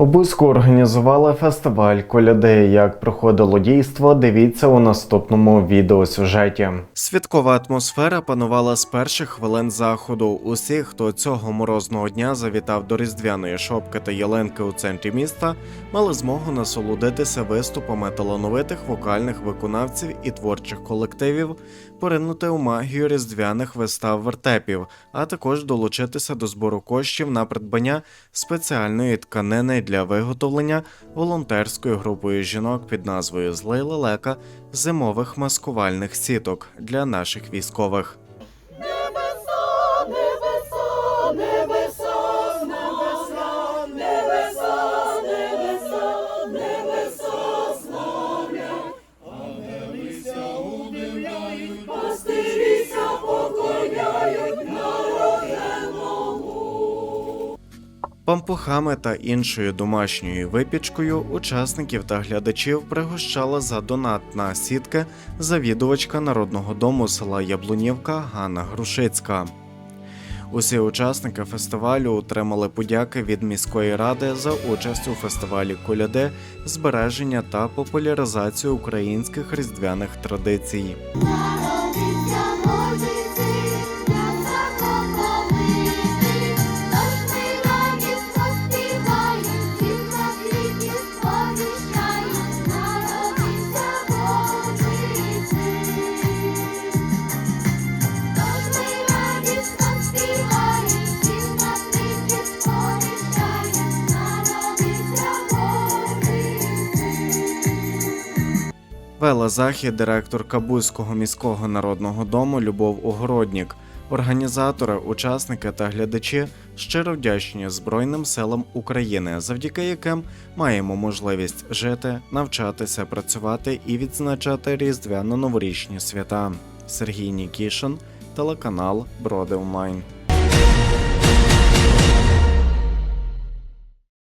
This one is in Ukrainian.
У Бузьку організували фестиваль коляди. Як проходило дійство, дивіться у наступному відеосюжеті. Святкова атмосфера панувала з перших хвилин заходу. Усі, хто цього морозного дня завітав до різдвяної шопки та ялинки у центрі міста, мали змогу насолодитися виступами талановитих вокальних виконавців і творчих колективів, поринути у магію різдвяних вистав вертепів, а також долучитися до збору коштів на придбання спеціальної тканини для виготовлення волонтерською групою жінок під назвою Злей лелека зимових маскувальних сіток для наших військових. Пампухами та іншою домашньою випічкою учасників та глядачів пригощала за донат на сітки завідувачка народного дому села Яблунівка Ганна Грушицька. Усі учасники фестивалю отримали подяки від міської ради за участь у фестивалі коляди, збереження та популяризацію українських різдвяних традицій. Вела захід директорка Бузького міського народного дому Любов Огороднік. Організатори, учасники та глядачі щиро вдячні Збройним силам України, завдяки яким маємо можливість жити, навчатися, працювати і відзначати різдвяно-новорічні свята. Сергій Нікішин, телеканал Броди Онлайн.